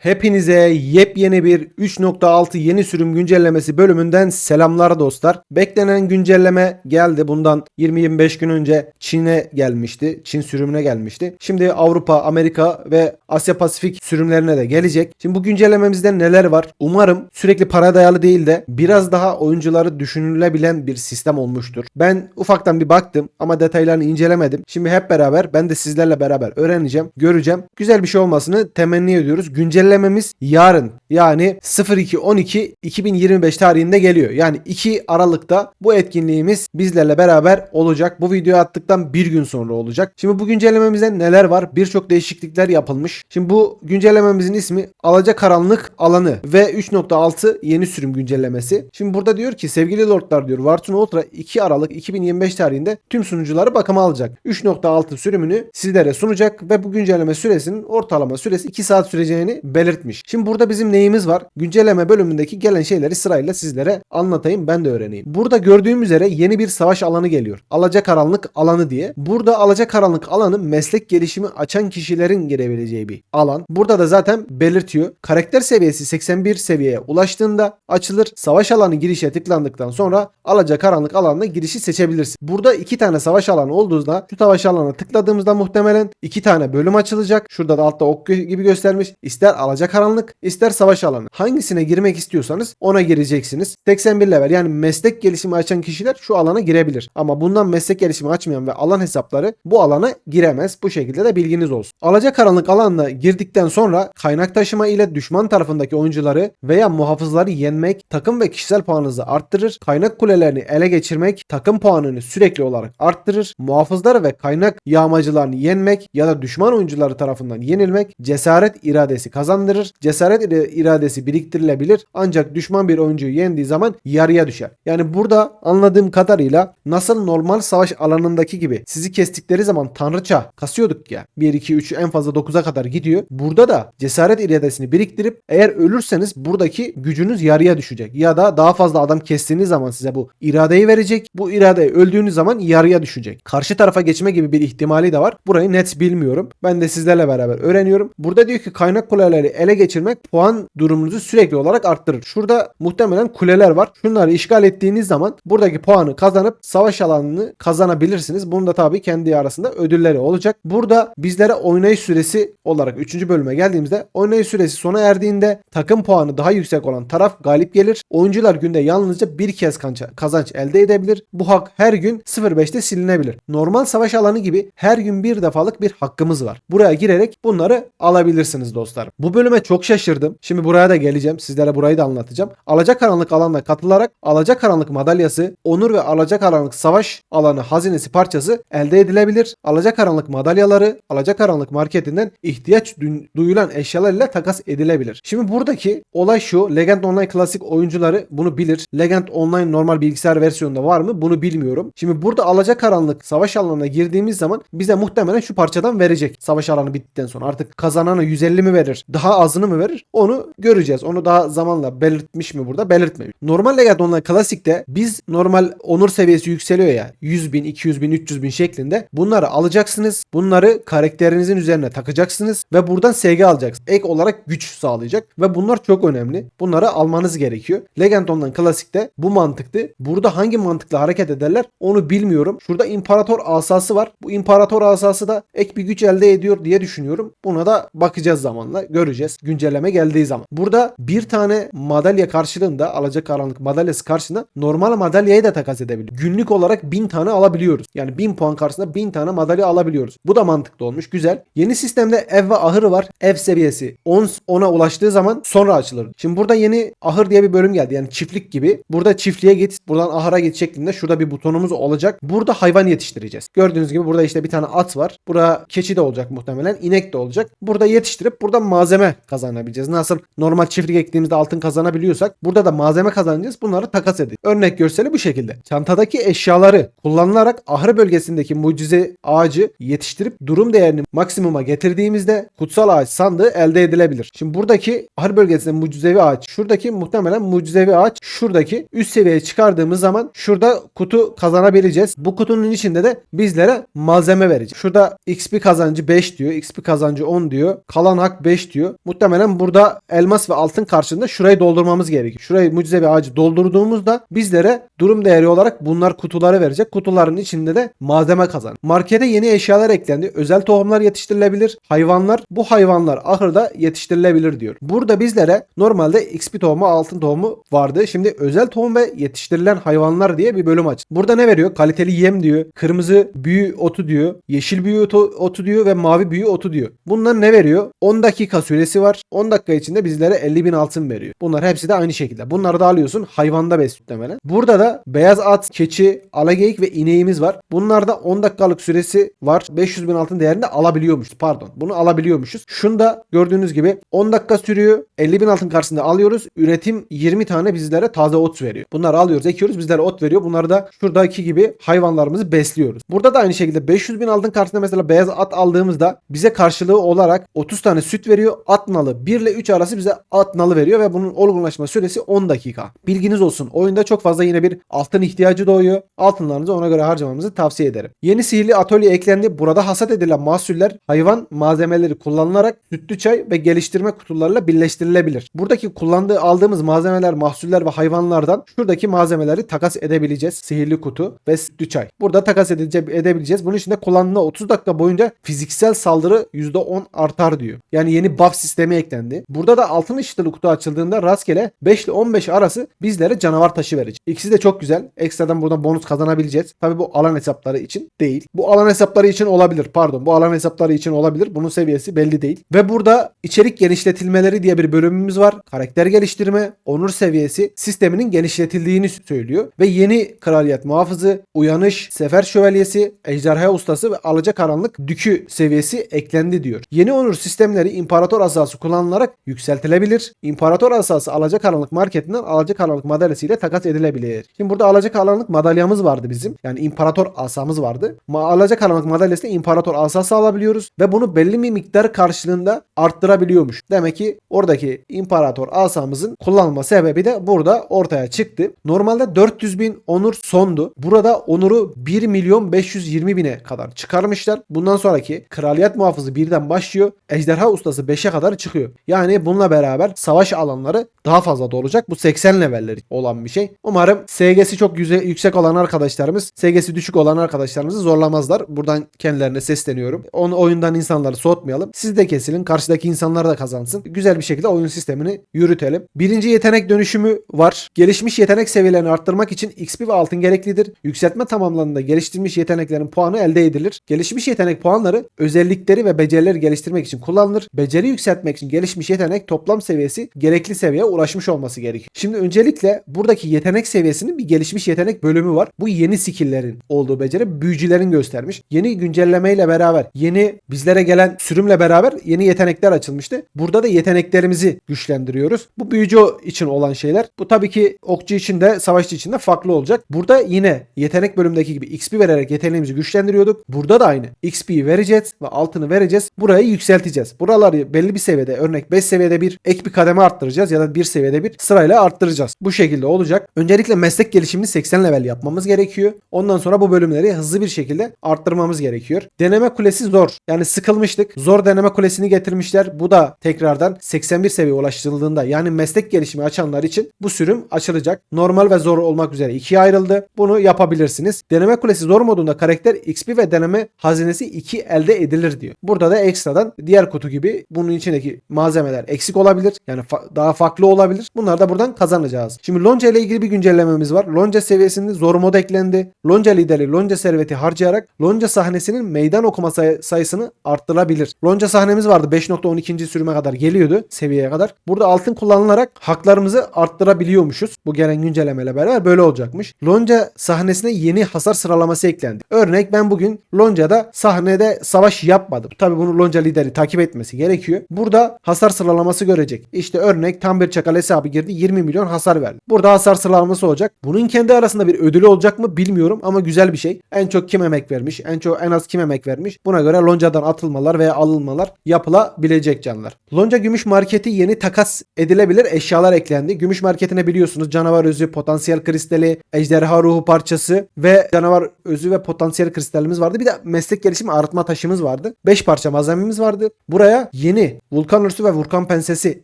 Hepinize yepyeni bir 3.6 yeni sürüm güncellemesi bölümünden selamlar dostlar. Beklenen güncelleme geldi. Bundan 20-25 gün önce Çin'e gelmişti. Çin sürümüne gelmişti. Şimdi Avrupa, Amerika ve Asya Pasifik sürümlerine de gelecek. Şimdi bu güncellememizde neler var? Umarım sürekli para dayalı değil de biraz daha oyuncuları düşünülebilen bir sistem olmuştur. Ben ufaktan bir baktım ama detaylarını incelemedim. Şimdi hep beraber ben de sizlerle beraber öğreneceğim, göreceğim. Güzel bir şey olmasını temenni ediyoruz. Güncellememiz yarın yani 02-12-2025 tarihinde geliyor. Yani 2 Aralık'ta bu etkinliğimiz bizlerle beraber olacak. Bu videoyu attıktan bir gün sonra olacak. Şimdi bu güncellememizde neler var? Birçok değişiklikler yapılmış. Şimdi bu güncellememizin ismi Alacakaranlık Alanı ve 3.6 yeni sürüm güncellemesi. Şimdi burada diyor ki sevgili lordlar diyor Wartun Ultra 2 Aralık 2025 tarihinde tüm sunucuları bakıma alacak. 3.6 sürümünü sizlere sunacak ve bu güncelleme süresinin ortalama süresi 2 saat süreceğini belirtmiş. Şimdi burada bizim neyimiz var? Güncelleme bölümündeki gelen şeyleri sırayla sizlere anlatayım ben de öğreneyim. Burada gördüğüm üzere yeni bir savaş alanı geliyor. Alacakaranlık alanı diye. Burada alacakaranlık alanı meslek gelişimi açan kişilerin girebileceği bir alan. Burada da zaten belirtiyor. Karakter seviyesi 81 seviyeye ulaştığında açılır. Savaş alanı girişe tıklandıktan sonra alacakaranlık alanına girişi seçebilirsin. Burada iki tane savaş alanı olduğunda şu savaş alanına tıkladığımızda muhtemelen iki tane bölüm açılacak. Şurada da altta ok gibi göstermiş. İster alacakaranlık ister savaş alanı. Hangisine girmek istiyorsanız ona gireceksiniz. 81 level yani meslek gelişimi açan kişiler şu alana girebilir. Ama bundan meslek gelişimi açmayan ve alan hesapları bu alana giremez. Bu şekilde de bilginiz olsun. Alacakaranlık alanına girdikten sonra kaynak taşıma ile düşman tarafındaki oyuncuları veya muhafızları yenmek takım ve kişisel puanınızı arttırır. Kaynak kulelerini ele geçirmek takım puanını sürekli olarak arttırır. Muhafızları ve kaynak yağmacılarını yenmek ya da düşman oyuncuları tarafından yenilmek cesaret iradesi kazandırır. Cesaret ira- iradesi biriktirilebilir ancak düşman bir oyuncuyu yendiği zaman yarıya düşer. Yani burada anladığım kadarıyla nasıl normal savaş alanındaki gibi sizi kestikleri zaman tanrıça kasıyorduk ya. 1 2 3 en fazla 9'a kadar gidiyor. Burada da cesaret iradesini biriktirip eğer ölürseniz buradaki gücünüz yarıya düşecek. Ya da daha fazla adam kestiğiniz zaman size bu iradeyi verecek. Bu iradeyi öldüğünüz zaman yarıya düşecek. Karşı tarafa geçme gibi bir ihtimali de var. Burayı net bilmiyorum. Ben de sizlerle beraber öğreniyorum. Burada diyor ki kaynak kuleleri ele geçirmek puan durumunuzu sürekli olarak arttırır. Şurada muhtemelen kuleler var. Şunları işgal ettiğiniz zaman buradaki puanı kazanıp savaş alanını kazanabilirsiniz. Bunun da tabii kendi arasında ödülleri olacak. Burada bizlere oynayış süresi olarak 3. bölüme geldiğimizde oynayış süresi sona erdiğinde takım puanı daha yüksek olan taraf galip gelir. Oyuncular günde yalnızca bir kez kança- kazanç elde edebilir. Bu hak her gün 05'te silinebilir. Normal savaş alanı gibi her gün bir defalık bir hakkımız var. Buraya girerek bunları alabilirsiniz dostlarım. Bu bölüme çok şaşırdım. Şimdi buraya da geleceğim. Sizlere burayı da anlatacağım. Alacakaranlık alanına katılarak Alacakaranlık madalyası, onur ve Alacakaranlık savaş alanı hazinesi parçası elde edilebilir. Alacakaranlık madalyaları Alacakaranlık marketinden ihtiyaç du- duyulan eşyalar ile takas edilebilir. Şimdi buradaki olay şu. Legend Online klasik oyuncuları bunu bilir. Legend Online normal bilgisayar versiyonunda var mı? Bunu bilmiyorum. Şimdi burada Alacakaranlık savaş alanına girdiğimiz zaman bize muhtemelen şu parçadan verecek. Savaş alanı bittikten sonra artık kazanana 150 mi verir? Daha azını mı verir? Onu göreceğiz. Onu daha zamanla belirtmiş mi burada? Belirtmemiş. Normal Legend Online klasikte biz normal onur seviyesi yükseliyor ya 100 bin, 200 bin, 300 bin şeklinde bunları alacaksınız. Bunları karakterinizin üzerine takacaksınız ve buradan SG alacaksınız. Ek olarak güç sağlayacak ve bunlar çok önemli. Bunları almanız gerekiyor. Legend Online klasikte bu mantıktı. Burada hangi mantıkla hareket ederler onu bilmiyorum. Şurada imparator asası var. Bu imparator asası da ek bir güç elde ediyor diye düşünüyorum. Buna da bakacağız zamanla. Göreceğiz. Güncelleme geldiği zaman. Burada bir tane madalya karşılığında alacakaranlık madalyası karşısında normal madalyayı da takas edebiliyoruz. Günlük olarak 1000 tane alabiliyoruz. Yani 1000 puan karşısında 1000 tane madalya alabiliyoruz. Bu da mantıklı olmuş. Güzel. Yeni sistemde ev ve ahırı var. Ev seviyesi 10 10'a ulaştığı zaman sonra açılır. Şimdi burada yeni ahır diye bir bölüm geldi. Yani çiftlik gibi. Burada çiftliğe git. Buradan ahıra git şeklinde şurada bir butonumuz olacak. Burada hayvan yetiştireceğiz. Gördüğünüz gibi burada işte bir tane at var. Burada keçi de olacak muhtemelen. inek de olacak. Burada yetiştirip buradan malzeme kazanabileceğiz. Nasıl normal çiftlik ektiğimizde altın kazanabiliyorsak burada da malzeme kazanacağız. Bunları takas edeceğiz. Örnek görseli bu şekilde. Çantadaki eşyaları kullanılarak ahır bölgesindeki mucize ağacı yetiştirip durum değerini maksimuma getirdiğimizde kutsal ağaç sandığı elde edilebilir. Şimdi buradaki ahır bölgesinde mucizevi ağaç şuradaki muhtemelen mucizevi ağaç şuradaki üst seviyeye çıkardığımız zaman şurada kutu kazanabileceğiz. Bu kutunun içinde de bizlere malzeme verecek. Şurada XP kazancı 5 diyor. XP kazancı 10 diyor. Kalan hak 5 diyor. Veriyor. Muhtemelen burada elmas ve altın karşılığında şurayı doldurmamız gerekiyor. Şurayı mucizevi ağacı doldurduğumuzda bizlere durum değeri olarak bunlar kutuları verecek. Kutuların içinde de malzeme kazan. Markete yeni eşyalar eklendi. Özel tohumlar yetiştirilebilir. Hayvanlar bu hayvanlar ahırda yetiştirilebilir diyor. Burada bizlere normalde XP tohumu, altın tohumu vardı. Şimdi özel tohum ve yetiştirilen hayvanlar diye bir bölüm aç. Burada ne veriyor? Kaliteli yem diyor. Kırmızı büyü otu diyor. Yeşil büyü otu, otu diyor ve mavi büyü otu diyor. Bunlar ne veriyor? 10 dakika süresi var. 10 dakika içinde bizlere 50 bin altın veriyor. Bunlar hepsi de aynı şekilde. Bunları da alıyorsun. Hayvanda bes muhtemelen. Burada da beyaz at, keçi, alageyik ve ineğimiz var. Bunlarda 10 dakikalık süresi var. 500 bin altın değerinde alabiliyormuşuz. Pardon. Bunu alabiliyormuşuz. Şunda gördüğünüz gibi 10 dakika sürüyor. 50 bin altın karşısında alıyoruz. Üretim 20 tane bizlere taze ot veriyor. Bunları alıyoruz, ekiyoruz. Bizlere ot veriyor. Bunları da şuradaki gibi hayvanlarımızı besliyoruz. Burada da aynı şekilde 500 bin altın karşısında mesela beyaz at aldığımızda bize karşılığı olarak 30 tane süt veriyor. At nalı 1 ile 3 arası bize at nalı veriyor ve bunun olgunlaşma süresi 10 dakika. Bilginiz olsun. Oyunda çok fazla yine bir altın ihtiyacı doğuyor. Altınlarınızı ona göre harcamanızı tavsiye ederim. Yeni sihirli atölye eklendi. Burada hasat edilen mahsuller hayvan malzemeleri kullanılarak sütlü çay ve geliştirme kutularıyla birleştirilebilir. Buradaki kullandığı aldığımız malzemeler, mahsuller ve hayvanlardan şuradaki malzemeleri takas edebileceğiz. Sihirli kutu ve sütlü çay. Burada takas edebileceğiz. Bunun için de kullandığında 30 dakika boyunca fiziksel saldırı %10 artar diyor. Yani yeni buff sistemi eklendi. Burada da altın ışıklı kutu açıldığında rastgele 5 ile 15 arası bizlere canavar taşı verecek. İkisi de çok güzel. Ekstradan buradan bonus kazanabileceğiz. Tabi bu alan hesapları için değil. Bu alan hesapları için olabilir. Pardon. Bu alan hesapları için olabilir. Bunun seviyesi belli değil. Ve burada içerik genişletilmeleri diye bir bölümümüz var. Karakter geliştirme, onur seviyesi sisteminin genişletildiğini söylüyor. Ve yeni kraliyet muhafızı, uyanış, sefer şövalyesi, ejderha ustası ve alacakaranlık dükü seviyesi eklendi diyor. Yeni onur sistemleri imparator asası kullanılarak yükseltilebilir. İmparator asası alacakaranlık marketinden alacakaranlık madalyası ile takas edilebilir. Şimdi burada alacakaranlık madalyamız vardı bizim. Yani imparator asamız vardı. Ma alacakaranlık madalyasıyla imparator asası alabiliyoruz ve bunu belli bir miktar karşılığında arttırabiliyormuş. Demek ki oradaki imparator asamızın kullanılma sebebi de burada ortaya çıktı. Normalde 400 bin onur sondu. Burada onuru 1 milyon 520 bine kadar çıkarmışlar. Bundan sonraki kraliyet muhafızı birden başlıyor. Ejderha ustası 5'e kadar çıkıyor. Yani bununla beraber savaş alanları daha fazla da olacak. Bu 80 leveller olan bir şey. Umarım SG'si çok yüksek olan arkadaşlarımız, SG'si düşük olan arkadaşlarımızı zorlamazlar. Buradan kendilerine sesleniyorum. Onu oyundan insanları soğutmayalım. Siz de kesilin. Karşıdaki insanlar da kazansın. Güzel bir şekilde oyun sistemini yürütelim. Birinci yetenek dönüşümü var. Gelişmiş yetenek seviyelerini arttırmak için XP ve altın gereklidir. Yükseltme tamamlandığında geliştirilmiş yeteneklerin puanı elde edilir. Gelişmiş yetenek puanları özellikleri ve becerileri geliştirmek için kullanılır. Beceri yükseltmek için gelişmiş yetenek toplam seviyesi gerekli seviyeye ulaşmış olması gerekiyor. Şimdi öncelikle buradaki yetenek seviyesinin bir gelişmiş yetenek bölümü var. Bu yeni skill'lerin olduğu beceri büyücülerin göstermiş. Yeni güncellemeyle beraber yeni bizlere gelen sürümle beraber yeni yetenekler açılmıştı. Burada da yeteneklerimizi güçlendiriyoruz. Bu büyücü için olan şeyler. Bu tabii ki okçu için de savaşçı için de farklı olacak. Burada yine yetenek bölümündeki gibi XP vererek yeteneğimizi güçlendiriyorduk. Burada da aynı. XP'yi vereceğiz ve altını vereceğiz. Burayı yükselteceğiz. Buraları belli bir seviyede örnek 5 seviyede bir ek bir kademe arttıracağız ya da bir seviyede bir sırayla arttıracağız. Bu şekilde olacak. Öncelikle meslek gelişimini 80 level yapmamız gerekiyor. Ondan sonra bu bölümleri hızlı bir şekilde arttırmamız gerekiyor. Deneme kulesi zor. Yani sıkılmıştık. Zor deneme kulesini getirmişler. Bu da tekrardan 81 seviye ulaştırıldığında yani meslek gelişimi açanlar için bu sürüm açılacak. Normal ve zor olmak üzere ikiye ayrıldı. Bunu yapabilirsiniz. Deneme kulesi zor modunda karakter XP ve deneme hazinesi 2 elde edilir diyor. Burada da ekstradan diğer kutu gibi bunun içindeki malzemeler eksik olabilir. Yani fa- daha farklı olabilir. Bunları da buradan kazanacağız. Şimdi Lonca ile ilgili bir güncellememiz var. Lonca seviyesinde zor mod eklendi. Lonca lideri Lonca serveti harcayarak Lonca sahnesinin meydan okuma say- sayısını arttırabilir. Lonca sahnemiz vardı 5.12. sürüme kadar geliyordu seviyeye kadar. Burada altın kullanılarak haklarımızı arttırabiliyormuşuz. Bu gelen güncellemeyle beraber böyle olacakmış. Lonca sahnesine yeni hasar sıralaması eklendi. Örnek ben bugün Lonca'da sahnede savaş yapmadım. Tabi bunu Lonca lideri takip etmesi gerekiyor. Burada hasar sıralaması görecek. İşte örnek tam bir Portakal hesabı girdi 20 milyon hasar verdi. Burada hasar sıralaması olacak. Bunun kendi arasında bir ödülü olacak mı bilmiyorum ama güzel bir şey. En çok kim emek vermiş, en çok en az kim emek vermiş. Buna göre loncadan atılmalar veya alınmalar yapılabilecek canlar. Lonca Gümüş Marketi yeni takas edilebilir eşyalar eklendi. Gümüş Marketi'ne biliyorsunuz canavar özü, potansiyel kristali, ejderha ruhu parçası ve canavar özü ve potansiyel kristalimiz vardı. Bir de meslek gelişimi arıtma taşımız vardı. 5 parça malzememiz vardı. Buraya yeni vulkan örsü ve vulkan pensesi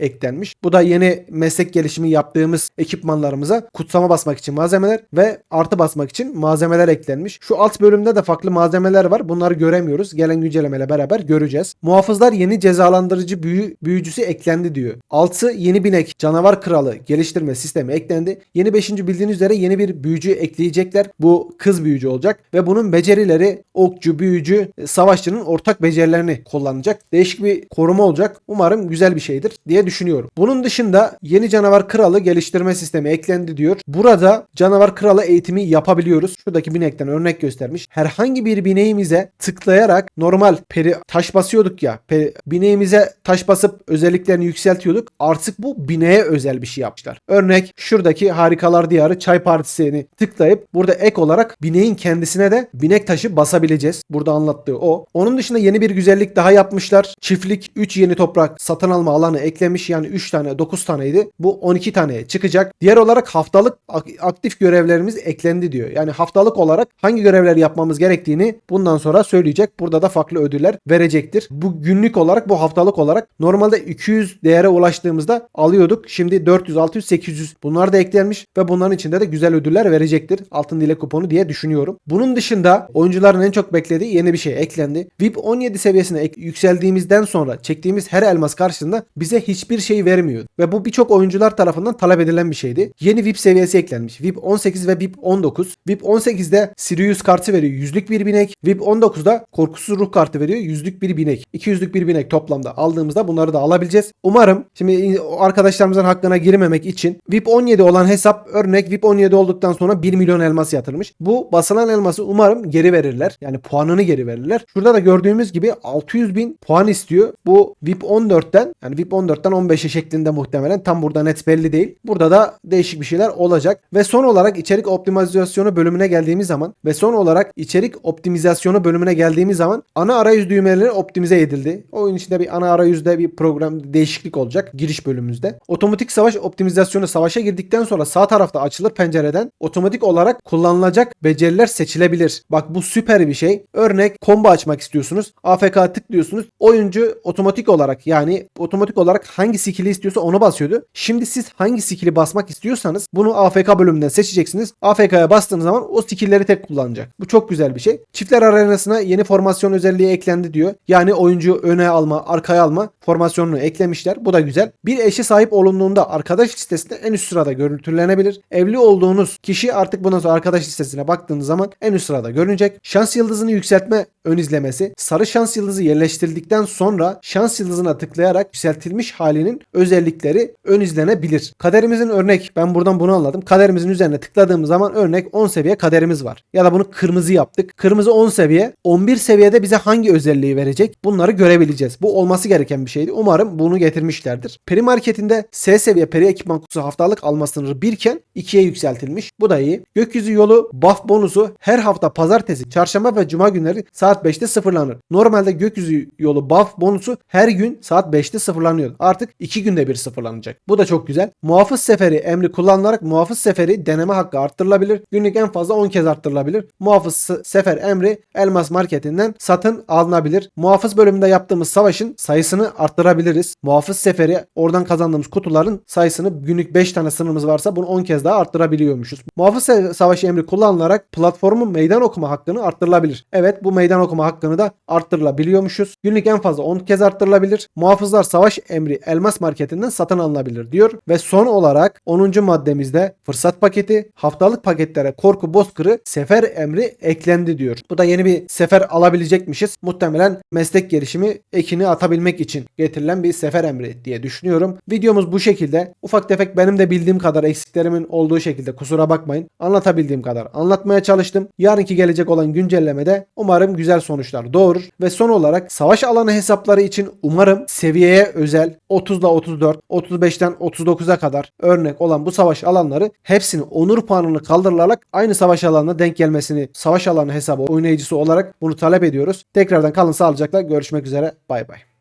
eklenmiş. Bu da yeni meslek gelişimi yaptığımız ekipmanlarımıza kutsama basmak için malzemeler ve artı basmak için malzemeler eklenmiş. Şu alt bölümde de farklı malzemeler var. Bunları göremiyoruz. Gelen güncellemeyle beraber göreceğiz. Muhafızlar yeni cezalandırıcı büyü, büyücüsü eklendi diyor. 6 yeni binek canavar kralı geliştirme sistemi eklendi. Yeni 5. bildiğiniz üzere yeni bir büyücü ekleyecekler. Bu kız büyücü olacak ve bunun becerileri okçu, büyücü, savaşçının ortak becerilerini kullanacak. Değişik bir koruma olacak. Umarım güzel bir şeydir diye düşünüyorum. Bunun dışında yeni canavar kralı geliştirme sistemi eklendi diyor. Burada canavar kralı eğitimi yapabiliyoruz. Şuradaki binekten örnek göstermiş. Herhangi bir bineğimize tıklayarak normal peri taş basıyorduk ya. Peri, bineğimize taş basıp özelliklerini yükseltiyorduk. Artık bu bineğe özel bir şey yapmışlar. Örnek şuradaki harikalar diyarı çay partisini tıklayıp burada ek olarak bineğin kendisine de binek taşı basabileceğiz. Burada anlattığı o. Onun dışında yeni bir güzellik daha yapmışlar. Çiftlik 3 yeni toprak satın alma alanı eklemiş. Yani 3 tane 9 taneydi. Bu 12 taneye çıkacak. Diğer olarak haftalık ak- aktif görevlerimiz eklendi diyor. Yani haftalık olarak hangi görevleri yapmamız gerektiğini bundan sonra söyleyecek. Burada da farklı ödüller verecektir. Bu günlük olarak bu haftalık olarak normalde 200 değere ulaştığımızda alıyorduk. Şimdi 400, 600, 800 bunlar da eklenmiş ve bunların içinde de güzel ödüller verecektir. Altın dile kuponu diye düşünüyorum. Bunun dışında oyuncuların en çok beklediği yeni bir şey eklendi. VIP 17 seviyesine yükseldiğimizden sonra çektiğimiz her elmas karşısında bize hiçbir şey vermiyor. Ve bu birçok oyuncular tarafından talep edilen bir şeydi. Yeni VIP seviyesi eklenmiş. VIP 18 ve VIP 19. VIP 18'de Sirius kartı veriyor. Yüzlük bir binek. VIP 19'da korkusuz ruh kartı veriyor. Yüzlük bir binek. 200'lük bir binek toplamda aldığımızda bunları da alabileceğiz. Umarım şimdi arkadaşlarımızın hakkına girmemek için VIP 17 olan hesap örnek VIP 17 olduktan sonra 1 milyon elmas yatırmış. Bu basılan elması umarım geri verirler. Yani puanını geri verirler. Şurada da gördüğümüz gibi 600 bin puan istiyor. Bu VIP 14'ten yani VIP 14'ten 15'e şeklinde muhtemelen tam burada net belli değil. Burada da değişik bir şeyler olacak. Ve son olarak içerik optimizasyonu bölümüne geldiğimiz zaman ve son olarak içerik optimizasyonu bölümüne geldiğimiz zaman ana arayüz düğmeleri optimize edildi. Oyun içinde bir ana arayüzde bir program değişiklik olacak giriş bölümümüzde. Otomatik savaş optimizasyonu savaşa girdikten sonra sağ tarafta açılır pencereden otomatik olarak kullanılacak beceriler seçilebilir. Bak bu süper bir şey. Örnek combo açmak istiyorsunuz. AFK tıklıyorsunuz. Oyuncu otomatik olarak yani otomatik olarak hangi skill'i istiyorsa onu basıyordu. Şimdi siz hangi skill'i basmak istiyorsanız bunu AFK bölümünden seçeceksiniz. AFK'ya bastığınız zaman o skill'leri tek kullanacak. Bu çok güzel bir şey. Çiftler arenasına yeni formasyon özelliği eklendi diyor. Yani oyuncu öne alma, arkaya alma formasyonunu eklemişler. Bu da güzel. Bir eşe sahip olunduğunda arkadaş listesinde en üst sırada görüntülenebilir. Evli olduğunuz kişi artık bundan sonra arkadaş listesine baktığınız zaman en üst sırada görünecek. Şans yıldızını yükseltme ön izlemesi. Sarı şans yıldızı yerleştirildikten sonra şans yıldızına tıklayarak yükseltilmiş halinin özellikleri ön izlenebilir. Kaderimizin örnek ben buradan bunu anladım. Kaderimizin üzerine tıkladığımız zaman örnek 10 seviye kaderimiz var. Ya da bunu kırmızı yaptık. Kırmızı 10 seviye. 11 seviyede bize hangi özelliği verecek? Bunları görebileceğiz. Bu olması gereken bir şeydi. Umarım bunu getirmişlerdir. Peri marketinde S seviye peri ekipman kutusu haftalık alma sınırı 1 iken 2'ye yükseltilmiş. Bu da iyi. Gökyüzü yolu buff bonusu her hafta pazartesi, çarşamba ve cuma günleri saat 5'te sıfırlanır. Normalde gökyüzü yolu buff bonusu her gün saat 5'te sıfırlanıyor. Artık 2 günde bir sıfırlanacak. Bu da çok güzel. Muhafız seferi emri kullanılarak muhafız seferi deneme hakkı arttırılabilir. Günlük en fazla 10 kez arttırılabilir. Muhafız sefer emri elmas marketinden satın alınabilir. Muhafız bölümünde yaptığımız savaşın sayısını arttırabiliriz. Muhafız seferi oradan kazandığımız kutuların sayısını günlük 5 tane sınırımız varsa bunu 10 kez daha arttırabiliyormuşuz. Muhafız savaşı emri kullanılarak platformun meydan okuma hakkını arttırılabilir. Evet bu meydan okuma hakkını da arttırılabiliyormuşuz. Günlük en fazla 10 kez arttırılabilir. Muhafızlar savaş emri elmas marketinden satın alınabilir diyor. Ve son olarak 10. maddemizde fırsat paketi haftalık paketlere korku bozkırı sefer emri eklendi diyor. Bu da yeni bir sefer alabilecekmişiz. Muhtemelen meslek gelişimi ekini atabilmek için getirilen bir sefer emri diye düşünüyorum. Videomuz bu şekilde. Ufak tefek benim de bildiğim kadar eksiklerimin olduğu şekilde kusura bakmayın. Anlatabildiğim kadar anlatmaya çalıştım. Yarınki gelecek olan güncellemede umarım güzel sonuçlar doğurur. Ve son olarak savaş alanı hesapları için umarım seviyeye özel 30 ile 34, 35 35'ten 39'a kadar örnek olan bu savaş alanları hepsinin onur puanını kaldırılarak aynı savaş alanına denk gelmesini savaş alanı hesabı oynayıcısı olarak bunu talep ediyoruz. Tekrardan kalın sağlıcakla görüşmek üzere. Bay bay.